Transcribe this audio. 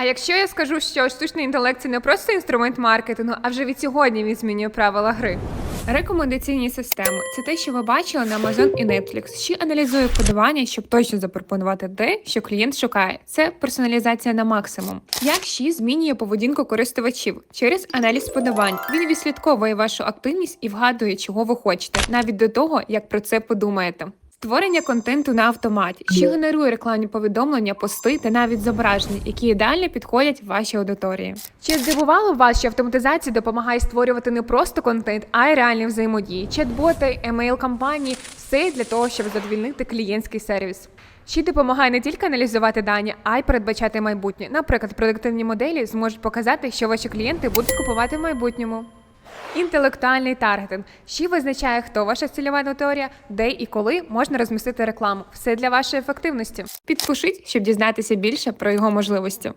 А якщо я скажу, що штучний інтелект це не просто інструмент маркетингу, а вже від сьогодні він змінює правила гри. Рекомендаційні системи це те, що ви бачили на Amazon і Netflix, що аналізує вподобання, щоб точно запропонувати те, що клієнт шукає. Це персоналізація на максимум. Як Ші змінює поведінку користувачів через аналіз вподобань. Він відслідковує вашу активність і вгадує, чого ви хочете, навіть до того, як про це подумаєте. Створення контенту на автоматі, що генерує рекламні повідомлення, пости та навіть зображення, які ідеально підходять вашій аудиторії. Чи здивувало вас, що автоматизація допомагає створювати не просто контент, а й реальні взаємодії, чат-боти, емейл кампанії все для того, щоб задовільнити клієнтський сервіс. Ще допомагає не тільки аналізувати дані, а й передбачати майбутнє. Наприклад, продуктивні моделі зможуть показати, що ваші клієнти будуть купувати в майбутньому. Інтелектуальний таргетинг. Ще визначає, хто ваша цільова аудиторія, де і коли можна розмістити рекламу. Все для вашої ефективності. Підпишіть, щоб дізнатися більше про його можливості.